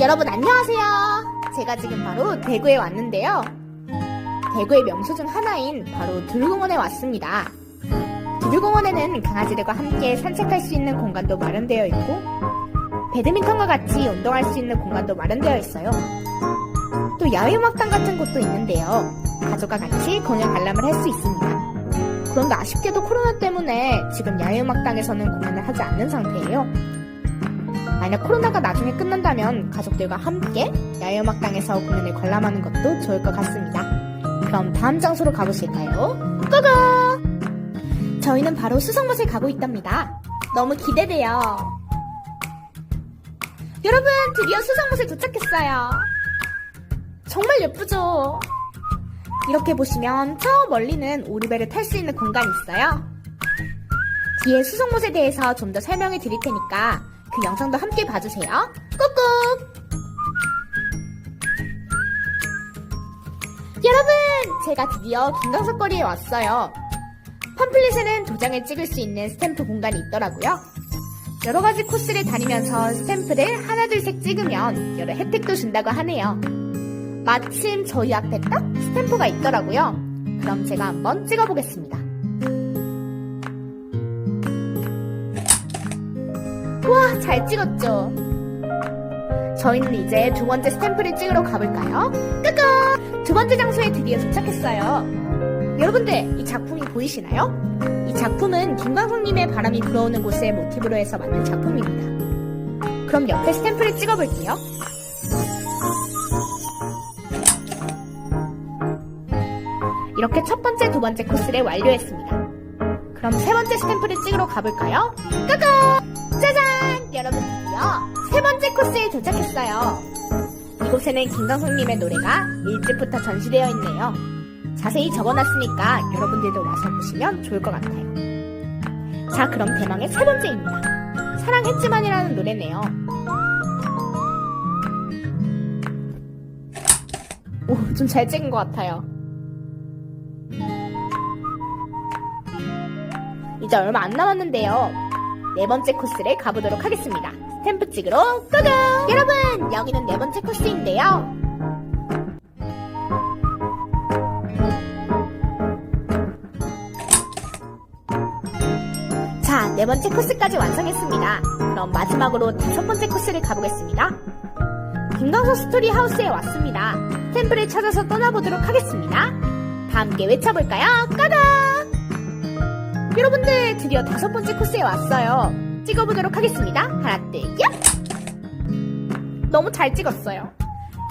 여러분 안녕하세요. 제가 지금 바로 대구에 왔는데요. 대구의 명소 중 하나인 바로 두류공원에 왔습니다. 두류공원에는 강아지들과 함께 산책할 수 있는 공간도 마련되어 있고 배드민턴과 같이 운동할 수 있는 공간도 마련되어 있어요. 또 야외 음악당 같은 곳도 있는데요. 가족과 같이 공연 관람을 할 수 있습니다. 그런데 아쉽게도 코로나 때문에 지금 야외 음악당에서는 공연을 하지 않는 상태예요. 만약 코로나가 나중에 끝난다면 가족들과 함께 야외음악당에서 공연을 관람하는 것도 좋을 것 같습니다. 그럼 다음 장소로 가보실까요? 고고! 저희는 바로 수성못에 가고 있답니다. 너무 기대돼요. 여러분, 드디어 수성못에 도착했어요. 정말 예쁘죠? 이렇게 보시면 저 멀리는 오르배를 탈 수 있는 공간이 있어요. 뒤에 수성못에 대해서 좀 더 설명해 드릴 테니까 그 영상도 함께 봐주세요. 꾹꾹! 여러분! 제가 드디어 김강석 거리에 왔어요. 팜플릿에는 도장을 찍을 수 있는 스탬프 공간이 있더라고요. 여러 가지 코스를 다니면서 스탬프를 하나 둘씩 찍으면 여러 혜택도 준다고 하네요. 마침 저희 앞에 딱 스탬프가 있더라고요. 그럼 제가 한번 찍어보겠습니다. 와, 잘 찍었죠? 저희는 이제 두 번째 스탬프를 찍으러 가볼까요? 끄끄! 두 번째 장소에 드디어 도착했어요. 여러분들, 이 작품이 보이시나요? 이 작품은 김광석님의 바람이 불어오는 곳을 모티브로 해서 만든 작품입니다. 그럼 옆에 스탬프를 찍어볼게요. 이렇게 첫 번째, 두 번째 코스를 완료했습니다. 그럼 세 번째 스탬프를 찍으러 가볼까요? 끄끄! 여러분 드디어 세 번째 코스에 도착했어요. 이곳에는 김광석님의 노래가 1집부터 전시되어 있네요. 자세히 적어놨으니까 여러분들도 와서 보시면 좋을 것 같아요. 자, 그럼 대망의 세 번째입니다. 사랑했지만이라는 노래네요. 오, 좀 잘 찍은 것 같아요. 이제 얼마 안 남았는데요. 네 번째 코스를 가보도록 하겠습니다. 스탬프 찍으러 고고! 여러분, 여기는 네 번째 코스인데요. 자, 네 번째 코스까지 완성했습니다. 그럼 마지막으로 다섯 번째 코스를 가보겠습니다. 김광석 스토리 하우스에 왔습니다. 스탬프를 찾아서 떠나보도록 하겠습니다. 다 함께 외쳐볼까요? 고고! 여러분들 드디어 다섯 번째 코스에 왔어요. 찍어보도록 하겠습니다. 하나, 둘, 셋. 너무 잘 찍었어요.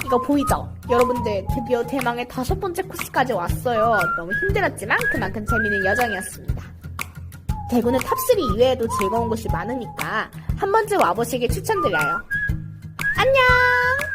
이거 보이죠? 여러분들 드디어 대망의 다섯 번째 코스까지 왔어요. 너무 힘들었지만 그만큼 재미있는 여정이었습니다. 대구는 탑3 이외에도 즐거운 곳이 많으니까 한 번쯤 와보시길 추천드려요. 안녕!